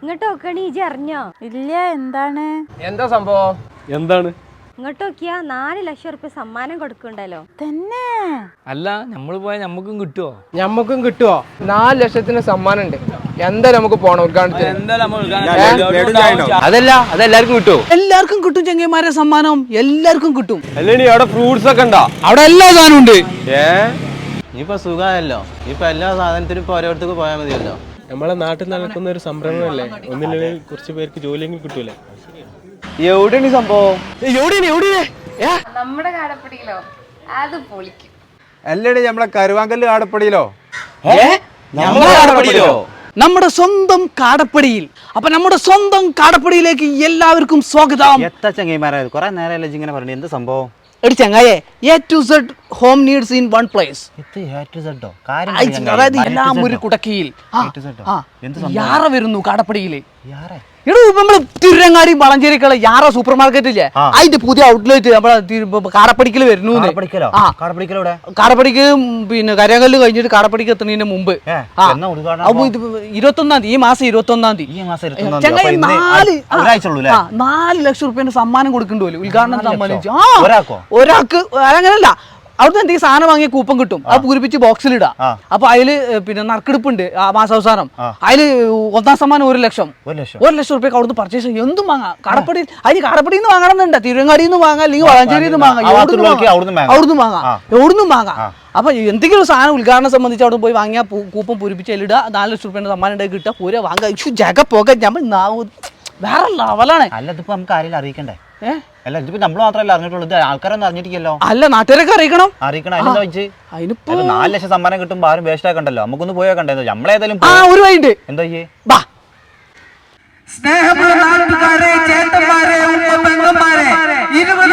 ഇങ്ങോട്ട് നോക്കണി ഇജി അറിഞ്ഞോ? ഇല്ല എന്താണ്? എന്താ സംഭവം? എന്താണ്? ഇങ്ങോട്ട് നോക്കിയാ നാല് ലക്ഷം റുപ്യ സമ്മാനം കൊടുക്കണ്ടല്ലോ തന്നെ? അല്ല നമ്മൾ പോയാൽ നമുക്കും കിട്ടുമോ ഞമ്മക്കും കിട്ടുവോ? നാല് ലക്ഷത്തിന് സമ്മാനം ഉണ്ട് എന്തായാലും നമുക്ക് പോണം ഉദ്ഘാടനത്തിന്? അതല്ല അതെല്ലാവർക്കും കിട്ടുമോ എല്ലാവർക്കും കിട്ടും ചെങ്ങന്മാരെ സമ്മാനം. എല്ലാവർക്കും കിട്ടും. അല്ലേ അവിടെ ഫ്രൂട്ട്സ് ഒക്കെ ഉണ്ടോ? അവിടെ എല്ലാ സാധനവും ഉണ്ട്. ഏ? ഇനിയിപ്പോ സുഖമായല്ലോ. ഇപ്പൊ എല്ലാ സാധനത്തിനും ഇപ്പൊ ഓരോരുത്തർക്ക് പോയാൽ മതിയല്ലോ. നമ്മളെ നാട്ടിൽ നടക്കുന്ന ഒരു സംരംഭമല്ലേ? ഒന്നില്ലെങ്കിൽ കുറച്ച് പേർക്ക് ജോലിയെങ്കിലും കിട്ടൂലേ? എവിടെയാണ് ഈ സംഭവം? എവിടെയാണ് എവിടെയാണ്? നമ്മുടെ കാടപ്പടിയിലോ? അത് പൊളിക്കും. അല്ലടി നമ്മളെ കരുവാങ്കല്ല് കാടപ്പടിയിലോ? നമ്മുടെ സ്വന്തം കാടപ്പടിയിൽ. അപ്പൊ നമ്മുടെ സ്വന്തം കാടപ്പടിയിലേക്ക് എല്ലാവർക്കും സ്വാഗതം. എത്ര ചങ്ങൈമാരായത് കുറെ നേരമല്ലേ ഇങ്ങനെ പറഞ്ഞു എന്ത് സംഭവം? എടി ചങ്ങായെ A to Z home needs in one place അതായത് എല്ലാം ഒരു കുടക്കിയിൽ? യാറ വരുന്നു കാടപ്പടിയിൽ. എടോ നമ്മൾ തിരുരങ്ങാടി വളഞ്ചേരിക്കുള്ള യാറ സൂപ്പർ മാർക്കറ്റ് ഇല്ലേ അതിന്റെ പുതിയ ഔട്ട്ലെറ്റ് നമ്മളെ കാടപ്പടിക്കൽ വരുന്നു കാടപ്പടിക്ക് പിന്നെ കരകല്ല് കഴിഞ്ഞിട്ട് കാടപ്പടിക്ക് എത്തുന്നതിന് മുമ്പ്. ഇരുപത്തൊന്നാം തീയതി ഈ മാസം ഇരുപത്തൊന്നാം തീയതി. ചങ്ങായി നാല് നാല് ലക്ഷം റുപ്യന്റെ സമ്മാനം കൊടുക്കണ്ടല്ലോ ഉദ്ഘാടനം സമ്മാനിച്ചു. ഒരാൾക്ക്? അങ്ങനല്ല അവിടുന്ന് എന്തെങ്കിലും സാധനം വാങ്ങിയ കൂപ്പൺ കിട്ടും. അത് പൂരിപ്പിച്ച് ബോക്സിലിടാം ആ. അപ്പൊ അതിൽ പിന്നെ നറുക്കെടുപ്പുണ്ട്. ആ മാസാവസാനം. അതിൽ ഒന്നാം സമ്മാനം ഒരു ലക്ഷം. ഒരു ലക്ഷം. റുപ്യ അവിടുന്ന് പർച്ചേസ് എന്തും വാങ്ങാം. കടപ്പടി അതിന് കടപ്പടിയിൽ നിന്ന് വാങ്ങണമെന്നുണ്ട് തിരുവങ്ങാടിയിൽ നിന്ന് വാങ്ങാം. അല്ലെങ്കിൽ വളാഞ്ചേരിയിൽ നിന്ന് വാങ്ങാം. വാങ്ങാം. അവിടുന്ന് വാങ്ങാം. വാങ്ങാം. എവിടുന്നും വാങ്ങാം. അപ്പൊ എന്തെങ്കിലും ഒരു സാധനം ഉദ്ഘാടനം സംബന്ധിച്ച് അവിടെ പോയി വാങ്ങിയാൽ കൂപ്പം പൂരിപ്പിച്ച് ഇടുക നാല് ലക്ഷം റുപ്യ സമ്മാനം ഉണ്ടെങ്കിൽ കിട്ടുക. പൂര വാങ്ങുക ഇഷ്യൂ ജഗ പോകാൻ. നമ്മൾ വേറെ ലെവലാണ് അല്ല ഇതിപ്പോ നമുക്ക് ആരെങ്കിലും അറിയിക്കണ്ടേ? ഏ? അല്ല ഇതിപ്പോ നമ്മൾ മാത്രമല്ല അറിഞ്ഞിട്ടുള്ളൂ ആൾക്കാരൊന്നും അറിഞ്ഞിട്ടില്ലല്ലോ. അല്ല നാട്ടുകാരൊക്കെ അറിയിക്കണം? അറിയിക്കണം? അതിനെന്താ വെച്ച്? അതിനിപ്പോ നാല് ലക്ഷം സമ്മാനം കിട്ടുമ്പോ ആരും വേസ്റ്റ് ആക്കണ്ടല്ലോ. നമുക്കൊന്ന് പോയേക്കണ്ടേ നമ്മളേതായാലും ആ ഒരു വഴിയുണ്ട്. എന്താ ചെയ്യേ? സ്നേഹമുള്ള നാട്ടുകാരെ ചേട്ടന്മാരെ ഉമ്മ പെങ്ങന്മാരെ ഇരുപത്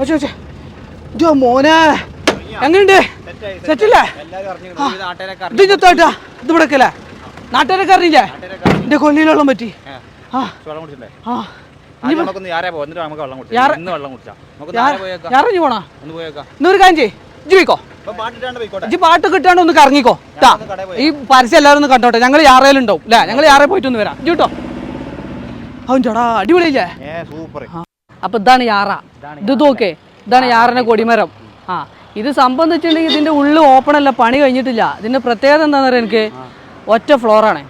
നിർത്തടാ വെച്ച് ഇതോ മോനെ. എങ്ങനെയുണ്ട് സെറ്റല്ലേ? ഇത് ചെത്താട്ടാ ഇത് അറിഞ്ഞില്ലേ എന്റെ കൊല്ലിയിലുള്ള പറ്റി. ആ. ആ. പോണാ? ഇന്നൊരു കാര്യം ഇജ്ജ് പാട്ട് കിട്ടാണ്ട് ഒന്ന് കറങ്ങിക്കോ. ട്ടാ. ഈ പരസ്യം എല്ലാവരും ഒന്ന് കണ്ടോട്ടെ. ഞങ്ങൾ യാറയിലുണ്ടാവും അല്ലേ ഞങ്ങൾ യാറെ പോയിട്ട് ഒന്ന് വരാം. കേട്ടോ അവൻ ചേടാ അടിപൊളിയില്ലേ? സൂപ്പർ അപ്പൊ ഇതാണ് യാറ. ഇത് നോക്കേ. ഇതാണ് യാറിന്റെ കൊടിമരം. ആ ഇത് സംബന്ധിച്ചിട്ടുണ്ടെങ്കിൽ ഇതിന്റെ ഉള്ളു ഓപ്പൺ അല്ല പണി കഴിഞ്ഞിട്ടില്ല. ഇതിന്റെ പ്രത്യേകത എന്താണെന്ന് പറയാ എനിക്ക് ഒറ്റ ഫ്ലോറാണ്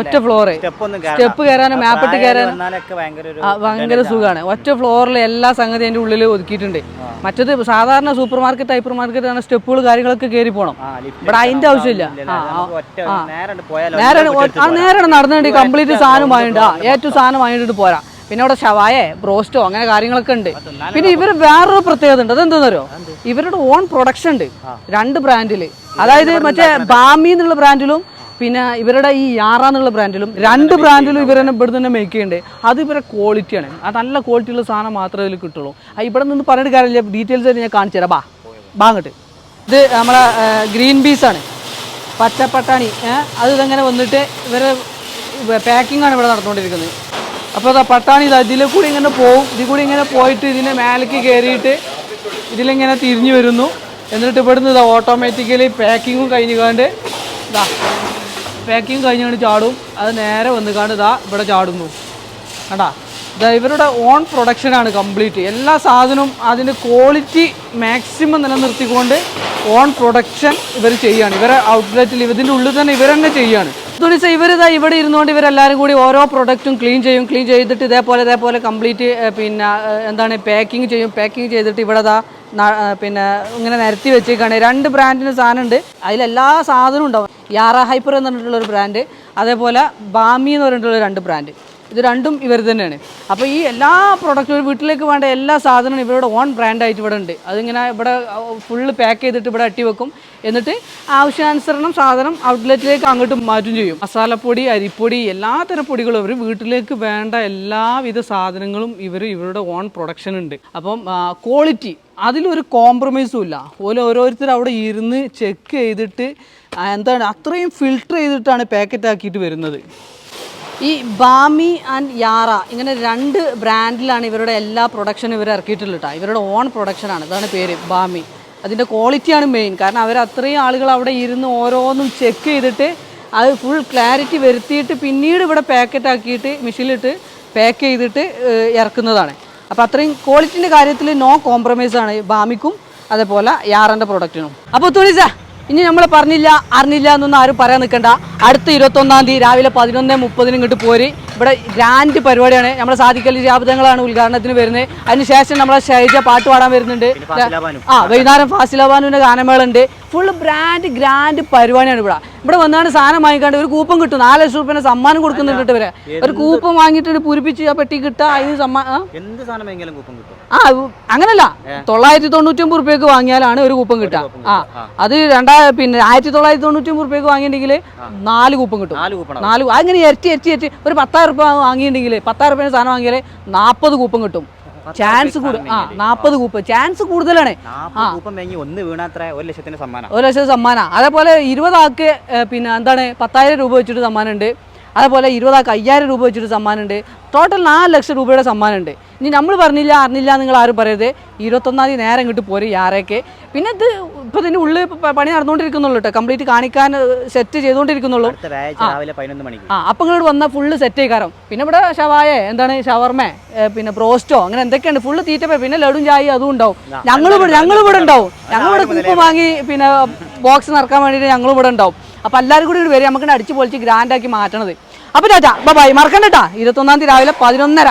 ഒറ്റ ഫ്ലോർ സ്റ്റെപ്പ് കയറാനും മാപ്പിട്ട് കയറാനും ഭയങ്കര സുഖമാണ് ഒറ്റ ഫ്ലോറിൽ എല്ലാ സംഗതി അതിന്റെ ഉള്ളിൽ ഒതുക്കിയിട്ടുണ്ട്. മറ്റത് സാധാരണ സൂപ്പർ മാർക്കറ്റ് ഹൈപ്പർ മാർക്കറ്റ് ആണ് സ്റ്റെപ്പുകൾ കാര്യങ്ങളൊക്കെ കയറി പോകണം ഇവിടെ അതിന്റെ ആവശ്യമില്ല. നേരെ നേരെ നടന്നുകൊണ്ട് കംപ്ലീറ്റ് സാധനം വാങ്ങിണ്ട് ആ ഏറ്റവും സാധനം വാങ്ങിയിട്ട് പോരാ. പിന്നെ അവിടെ ഷവായേ ബ്രോസ്റ്റോ അങ്ങനെ കാര്യങ്ങളൊക്കെ ഉണ്ട്. പിന്നെ ഇവർ വേറൊരു പ്രത്യേകത ഉണ്ട്. അതെന്താണെന്നറിയോ ഇവരുടെ ഓൺ പ്രൊഡക്ഷൻ ഉണ്ട്. രണ്ട് ബ്രാൻഡിൽ അതായത് മറ്റേ ബാമി എന്നുള്ള ബ്രാൻഡിലും പിന്നെ ഇവരുടെ ഈ യാറ എന്നുള്ള ബ്രാൻഡിലും രണ്ട് ബ്രാൻഡിലും ഇവർ തന്നെ ഇവിടെ തന്നെ മേക്ക് ചെയ്യുന്നുണ്ട്. അത് ഇവരുടെ ക്വാളിറ്റിയാണ് ആ നല്ല ക്വാളിറ്റിയുള്ള സാധനം മാത്രമേ ഇതിൽ കിട്ടുള്ളൂ. ഇവിടെ നിന്ന് പറഞ്ഞിട്ട് കാര്യമില്ല. ഡീറ്റെയിൽസ് ആയിട്ട് ഞാൻ കാണിച്ചു തരാം. ബാ. ബാങ്ങട്ട് ഇത് നമ്മളെ ഗ്രീൻ പീസ് ആണ്. പച്ചപ്പട്ടാണി. അത് ഇതങ്ങനെ വന്നിട്ട് ഇവരെ പാക്കിംഗ് ആണ് ഇവിടെ നടന്നുകൊണ്ടിരിക്കുന്നത്. അപ്പോൾ അതാ പട്ടാണി ഇതാ ഇതിൽ കൂടി ഇങ്ങനെ പോവും. ഇതിൽ കൂടി ഇങ്ങനെ പോയിട്ട് ഇതിനെ മേലേക്ക് കയറിയിട്ട് ഇതിലിങ്ങനെ തിരിഞ്ഞു വരുന്നു. എന്നിട്ട് ഇവിടുന്ന് ഇതാ ഓട്ടോമാറ്റിക്കലി പാക്കിങ്ങും കഴിഞ്ഞുകാണ്ട് ഇതാ പാക്കിങ് കഴിഞ്ഞുകൊണ്ട് ചാടും. അത് നേരെ വന്ന് വന്നുകാണ്ട് ഇതാ ഇവിടെ ചാടുന്നു. കണ്ടാ? ഇതാ ഇവരുടെ ഓൺ പ്രൊഡക്ഷനാണ് കംപ്ലീറ്റ് എല്ലാ സാധനവും അതിന്റെ ക്വാളിറ്റി മാക്സിമം നിലനിർത്തിക്കൊണ്ട് ഓൺ പ്രൊഡക്ഷൻ ഇവർ ചെയ്യുകയാണ് ഇവരെ ഔട്ട്ലെറ്റിൽ ഇതിന്റെ ഉള്ളിൽ തന്നെ ഇവരെന്നെ ചെയ്യുകയാണ് തുണിച്ച ഇവരിതാ ഇവിടെ ഇരുന്നുകൊണ്ട് ഇവരെല്ലാവരും കൂടി ഓരോ പ്രൊഡക്റ്റും ക്ലീൻ ചെയ്യും ക്ലീൻ ചെയ്തിട്ട് ഇതേപോലെ ഇതേപോലെ കംപ്ലീറ്റ് പിന്നെ എന്താണ് പാക്കിങ് ചെയ്യും പാക്കിങ് ചെയ്തിട്ട് ഇവിടെ ഏഹ്, പിന്നെ ഇങ്ങനെ നിരത്തി വെച്ചേക്കാണ് രണ്ട് ബ്രാൻഡിന് സാധനം ഉണ്ട് അതിലെല്ലാ സാധനവും ഉണ്ടാവും. യാറ ഹൈപ്പർ എന്ന് പറഞ്ഞിട്ടുള്ള ഒരു ബ്രാൻഡ് അതേപോലെ ബാമി എന്ന് പറഞ്ഞിട്ടുള്ള രണ്ട് ബ്രാൻഡ് ഇത് രണ്ടും ഇവർ തന്നെയാണ്. അപ്പോൾ ഈ എല്ലാ പ്രൊഡക്റ്റും വീട്ടിലേക്ക് വേണ്ട എല്ലാ സാധനവും ഇവരുടെ ഓൺ ബ്രാൻഡായിട്ട് ഇവിടെ ഉണ്ട്. അതിങ്ങനെ ഇവിടെ ഫുള്ള് പാക്ക് ചെയ്തിട്ട് ഇവിടെ അട്ടി വെക്കും. എന്നിട്ട് ആവശ്യാനുസരണം സാധനം ഔട്ട്ലെറ്റിലേക്ക് അങ്ങോട്ട് മാറ്റും ചെയ്യും. മസാലപ്പൊടി അരിപ്പൊടി എല്ലാ തരം പൊടികളും ഇവർ വീട്ടിലേക്ക് വേണ്ട എല്ലാവിധ സാധനങ്ങളും ഇവർ ഇവരുടെ ഓൺ പ്രൊഡക്ഷൻ ഉണ്ട്. അപ്പം ക്വാളിറ്റി അതിലൊരു കോംപ്രമൈസും ഇല്ല. ഓരോ ഓരോരുത്തർ അവിടെ ഇരുന്ന് ചെക്ക് ചെയ്തിട്ട് എന്താണ് അത്രയും ഫിൽട്ടർ ചെയ്തിട്ടാണ് പാക്കറ്റ് ആക്കിയിട്ട് വരുന്നത്. ഈ ബാമി ആൻഡ് യാറ ഇങ്ങനെ രണ്ട് ബ്രാൻഡിലാണ് ഇവരുടെ എല്ലാ പ്രൊഡക്ഷനും ഇവർ ഇറക്കിയിട്ടുള്ളത് ട്ടോ. ഇവരുടെ ഓൺ പ്രൊഡക്ഷനാണ് ഇതാണ് പേര് ബാമി. അതിന്റെ ക്വാളിറ്റിയാണ് മെയിൻ കാരണം അവർ അത്രയും ആളുകൾ അവിടെ ഇരുന്ന് ഓരോന്നും ചെക്ക് ചെയ്തിട്ട് അത് ഫുൾ ക്ലാരിറ്റി വരുത്തിയിട്ട് പിന്നീട് ഇവിടെ പാക്കറ്റ് ആക്കിയിട്ട് മെഷീനിലിട്ട് പാക്ക് ചെയ്തിട്ട് ഇറക്കുന്നതാണ്. അപ്പോൾ അത്രയും ക്വാളിറ്റിന്റെ കാര്യത്തിൽ നോ കോംപ്രമൈസാണ് ബാമിക്കും അതേപോലെ യാറിന്റെ പ്രൊഡക്റ്റിനും അപ്പോൾ തുണിസ ഇനി നമ്മൾ പറഞ്ഞില്ല അറിഞ്ഞില്ല എന്നൊന്നും ആരും പറയാൻ നിൽക്കണ്ട. അടുത്ത ഇരുപത്തൊന്നാം തീയതി രാവിലെ പതിനൊന്ന് മുപ്പതിന് ഇങ്ങോട്ട് പോരി. ഇവിടെ ഗ്രാൻഡ് പരിപാടിയാണ്. നമ്മളെ സാധിക്കൽ ജാബിതങ്ങളാണ് ഉദ്ഘാടനത്തിന് വരുന്നത്. അതിനുശേഷം നമ്മളെ ശൈജ പാട്ട് പാടാൻ വരുന്നുണ്ട്. ആ വൈകുന്നേരം ഫാസിലബാനുവിന്റെ ഗാനമേള ഉണ്ട്. ഫുൾ ബ്രാൻഡ് ഗ്രാൻഡ് പരിപാടിയാണ് ഇവിടെ. ഇവിടെ വന്നാണ് സാധനം വാങ്ങിക്കാണ്ട് ഒരു കൂപ്പൺ കിട്ടും. നാല് ലക്ഷം രൂപ സമ്മാനം കൊടുക്കുന്നുണ്ട് ഇവരെ. ഒരു കൂപ്പൺ വാങ്ങിയിട്ട് പൂരിപ്പിച്ച് ആ പെട്ടി കിട്ടുക അതിന് സമ്മാനം ആ? അങ്ങനല്ല. തൊള്ളായിരത്തി തൊണ്ണൂറ്റൊമ്പത് റുപ്യക്ക് വാങ്ങിയാലാണ് ഒരു കൂപ്പൺ കിട്ടുക ആ അത് രണ്ടാ പിന്നെ ആയിരത്തി തൊള്ളായിരത്തി തൊണ്ണൂറ്റൊമ്പത് റുപ്യക്ക് വാങ്ങിയിട്ടുണ്ടെങ്കിൽ നാല് കൂപ്പൺ കിട്ടും. നാല് അങ്ങനെ ഇരട്ടി ഇരട്ടി ഇരട്ടി ഒരു പത്തായിരം റുപ്യ വാങ്ങിയിട്ടുണ്ടെങ്കിൽ പത്തായിരം റുപ്യ സാധനം വാങ്ങിയാൽ നാൽപ്പത് കൂപ്പൺ കിട്ടും. ചാൻസ് നാപ്പത് കൂപ്പൺ ചാൻസ് കൂടുതലാണ്. ഒന്ന് വീണാത്ര ഒരു ലക്ഷത്തിന് സമ്മാനം. ഒരു ലക്ഷത്തിന് സമ്മാനം. അതേപോലെ ഇരുപതാൾക്ക് ഏഹ്, പിന്നെ എന്താണ് പത്തായിരം രൂപ വെച്ചിട്ട് സമ്മാനമുണ്ട്. അതേപോലെ ഇരുപതാൾക്ക് അയ്യായിരം രൂപ വെച്ചൊരു സമ്മാനമുണ്ട്. ടോട്ടൽ നാല് ലക്ഷം രൂപയുടെ സമ്മാനമുണ്ട്. ഇനി നമ്മൾ പറഞ്ഞില്ല അറിഞ്ഞില്ല നിങ്ങൾ ആരും പറയരുത്. ഇരുപത്തൊന്നാം തീയതി നേരം ഇങ്ങോട്ട് പോരും യാറേക്ക് പിന്നെ ഇത് ഇപ്പോൾ ഇതിന്റെ ഉള്ളിൽ ഇപ്പൊ പണി നടന്നുകൊണ്ടിരിക്കുന്നുള്ളൂ കേട്ടോ കംപ്ലീറ്റ് കാണിക്കാൻ സെറ്റ് ചെയ്തുകൊണ്ടിരിക്കുന്നുള്ളൂ. ആ. അപ്പം ഇങ്ങോട്ട് വന്നാൽ ഫുള്ള് സെറ്റ് ആയിക്കാരം പിന്നെ ഇവിടെ ഷവായ എന്താണ് ഷവർമേ പിന്നെ ബ്രോസ്റ്റോ അങ്ങനെ എന്തൊക്കെയാണ് ഫുള്ള് തീറ്റ പേ- പിന്നെ ലഡും ചായ അതും ഉണ്ടാവും. ഞങ്ങൾ ഞങ്ങൾ ഇവിടെ ഉണ്ടാവും. ഞങ്ങൾ ഇവിടെ കൂപ്പ് വാങ്ങി പിന്നെ ബോക്സ് നിറക്കാൻ വേണ്ടിയിട്ട് ഞങ്ങൾ ഇവിടെ ഉണ്ടാവും. അപ്പം എല്ലാവരും കൂടി ഇവിടെ വരും നമുക്ക് അടിച്ച് പൊളിച്ച് ഗ്രാൻഡാക്കി മാറ്റണത്. അപ്പം ചാച്ചാ ബൈ മറക്കണ്ട കേട്ടാ ഇരുപത്തൊന്നാം തീയതി രാവിലെ പതിനൊന്നര.